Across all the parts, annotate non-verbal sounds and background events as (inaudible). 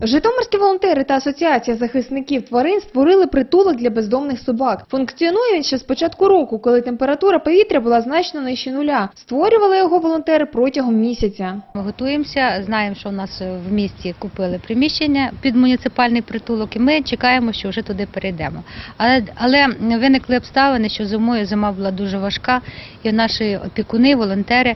Житомирські волонтери та асоціація захисників тварин створили притулок для бездомних собак. Функціонує він ще з початку року, коли температура повітря була значно нижче нуля. Створювали його волонтери протягом місяця. Ми готуємося, знаємо, що у нас в місті купили приміщення під муніципальний притулок, і ми чекаємо, що вже туди перейдемо. Але, але виникли обставини, що зимою зима була дуже важка, і наші опікуни, волонтери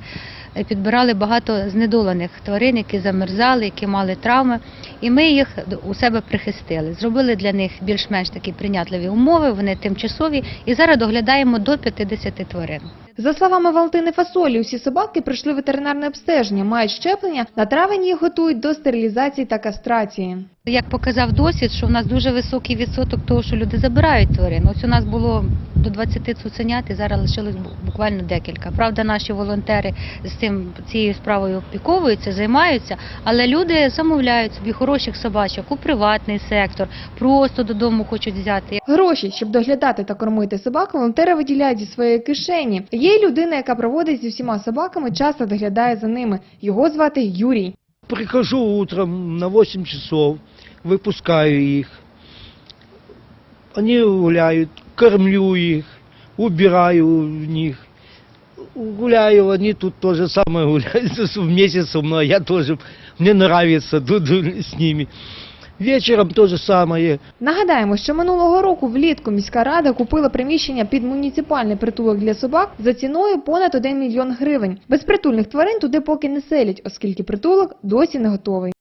е, підбирали багато знедолених тварин, які замерзали, які мали травми, і ми їх у себе прихистили. Зробили для них більш-менш такі прийнятливі умови, вони тимчасові, і зараз доглядаємо до 50 тварин. За словами Валентини Фасолі, усі собаки пройшли ветеринарне обстеження, мають щеплення, на травень їх готують до стерилізації та кастрації. Як показав досвід, що в нас дуже високий відсоток того, що люди забирають тварин. Ось у нас було до 20 цуценят і зараз лишилось буквально декілька. Правда, наші волонтери з цим цією справою опіковуються, займаються, але люди замовляють собі хороших собачок у приватний сектор, просто додому хочуть взяти. Гроші, щоб доглядати та кормити собак, волонтери виділяють зі своєї кишені. Є людина, яка проводить зі всіма собаками, часто доглядає за ними. Його звати Юрій. Прихожу утром на 8 часов, выпускаю их. Они гуляют, кормлю их, убираю в них. Гуляю, они тут то же самое гуляют вместе (laughs) со мной, я тоже, мне нравится тут с ними. Вечером то же самое. Нагадаємо, що минулого року влітку міська рада купила приміщення під муніципальний притулок для собак за ціною понад 1 мільйон гривень. Безпритульних тварин туди поки не селять, оскільки притулок досі не готовий.